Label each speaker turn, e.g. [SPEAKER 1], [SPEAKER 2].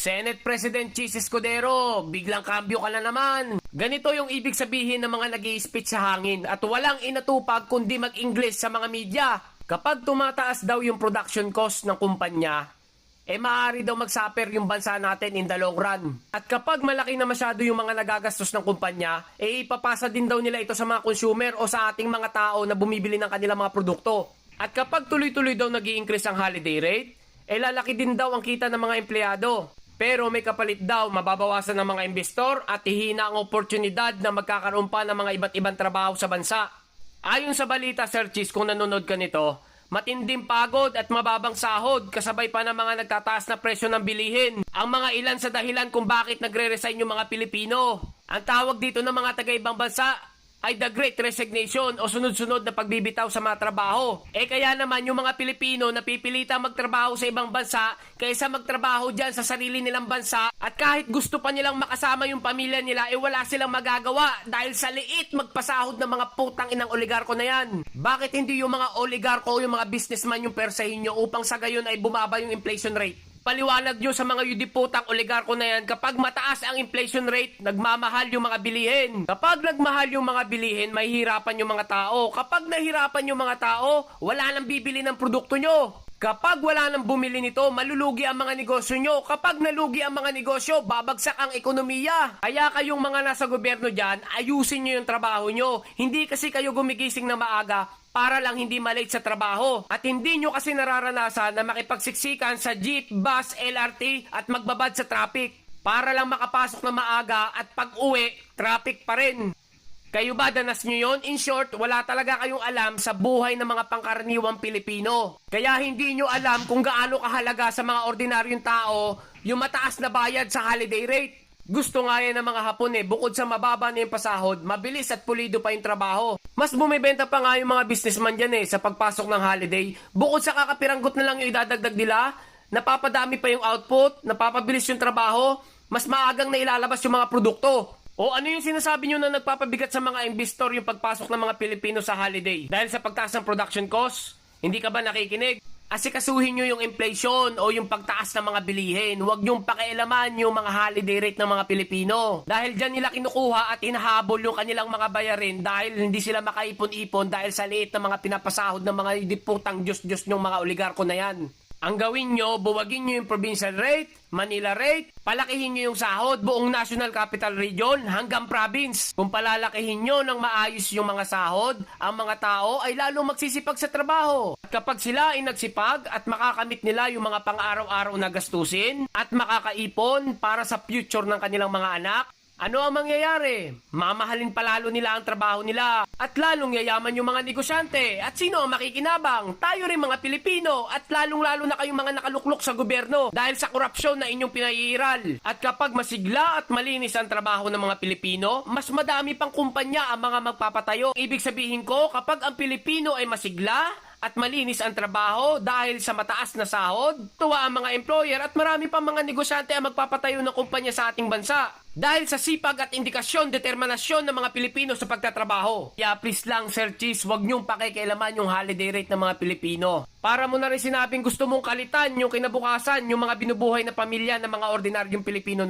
[SPEAKER 1] Senate President Chis Escudero, biglang kambyo ka na naman. Ganito yung ibig sabihin ng mga nag speech sa hangin at walang inatupag kundi mag-English sa mga media. Kapag tumataas daw yung production cost ng kumpanya, eh maaari daw magsaper yung bansa natin in the long run. At kapag malaki na masyado yung mga nagagastos ng kumpanya, eh ipapasa din daw nila ito sa mga consumer o sa ating mga tao na bumibili ng kanilang mga produkto. At kapag tuloy-tuloy daw nag increase ang holiday rate, eh lalaki din daw ang kita ng mga empleyado. Pero may kapalit daw, mababawasan ng mga investor at hihina ang oportunidad na magkakaroon pa ng mga iba't ibang trabaho sa bansa. Ayon sa balita, Sir Chis, kung nanonood ka nito, matinding pagod at mababang sahod kasabay pa ng mga nagtataas na presyo ng bilihin. Ang mga ilan sa dahilan kung bakit nagre-resign yung mga Pilipino. Ang tawag dito ng mga taga-ibang bansa ay the great resignation o sunod-sunod na pagbibitaw sa mga trabaho. Eh kaya naman yung mga Pilipino napipilita magtrabaho sa ibang bansa kaysa magtrabaho dyan sa sarili nilang bansa at kahit gusto pa nilang makasama yung pamilya nila eh wala silang magagawa dahil sa liit magpasahod ng mga putang inang oligarko na yan. Bakit hindi yung mga oligarko o yung mga businessman yung persahin nyo upang sa gayon ay bumaba yung inflation rate? Paliwanag nyo sa mga yudiputang oligarko na yan, kapag mataas ang inflation rate, nagmamahal yung mga bilihin. Kapag nagmahal yung mga bilihin, mahihirapan yung mga tao. Kapag nahirapan yung mga tao, wala nang bibili ng produkto nyo. Kapag wala nang bumili nito, malulugi ang mga negosyo nyo. Kapag nalugi ang mga negosyo, babagsak ang ekonomiya. Kaya kayong mga nasa gobyerno dyan, ayusin nyo yung trabaho nyo. Hindi kasi kayo gumigising na maaga para lang hindi malate sa trabaho. At hindi nyo kasi nararanasan na makipagsiksikan sa jeep, bus, LRT at magbabad sa traffic. Para lang makapasok na maaga at pag uwi, traffic pa rin. Kayo ba danas nyo yon? In short, wala talaga kayong alam sa buhay ng mga pangkaraniwang Pilipino. Kaya hindi nyo alam kung gaano kahalaga sa mga ordinaryong tao yung mataas na bayad sa holiday rate. Gusto nga yan ng mga Hapon eh, bukod sa mababa na yung pasahod, mabilis at pulido pa yung trabaho. Mas bumibenta pa nga yung mga businessman dyan eh, sa pagpasok ng holiday. Bukod sa kakapiranggot na lang yung idadagdag nila, napapadami pa yung output, napapabilis yung trabaho, mas maagang na ilalabas yung mga produkto. O ano yung sinasabi nyo na nagpapabigat sa mga investor yung pagpasok ng mga Pilipino sa holiday? Dahil sa pagtaas ng production cost? Hindi ka ba nakikinig? Asikasuhin nyo yung inflation o yung pagtaas ng mga bilihin. Huwag nyong pakialaman yung mga holiday rate ng mga Pilipino. Dahil dyan nila kinukuha at hinahabol yung kanilang mga bayarin dahil hindi sila makaipon-ipon dahil sa liit ng mga pinapasahod ng mga diputang Diyos-Diyos nyong mga oligarko na yan. Ang gawin nyo, buwagin nyo yung provincial rate, Manila rate, palakihin nyo yung sahod buong National Capital Region hanggang province. Kung palalakihin nyo ng maayos yung mga sahod, ang mga tao ay lalong magsisipag sa trabaho. Kapag sila ay nagsipag at makakamit nila yung mga pang-araw-araw na gastusin at makakaipon para sa future ng kanilang mga anak, ano ang mangyayari? Mamahalin palalo nila ang trabaho nila at lalong yayaman yung mga negosyante. At sino ang makikinabang? Tayo rin mga Pilipino at lalong-lalo na kayong mga nakaluklok sa gobyerno dahil sa korupsyon na inyong pinaiiral. At kapag masigla at malinis ang trabaho ng mga Pilipino, mas madami pang kumpanya ang mga magpapatayo. Ibig sabihin ko, kapag ang Pilipino ay masigla, at malinis ang trabaho dahil sa mataas na sahod, tuwa ang mga employer at marami pang mga negosyante ang magpapatayo ng kumpanya sa ating bansa. Dahil sa sipag at indikasyon, determinasyon ng mga Pilipino sa pagtatrabaho. Kaya please lang, Sir Cheese, huwag niyong pakikialaman yung holiday rate ng mga Pilipino. Para mo na rin sinabing gusto mong kalitan yung kinabukasan, yung mga binubuhay na pamilya ng mga ordinaryong Pilipino na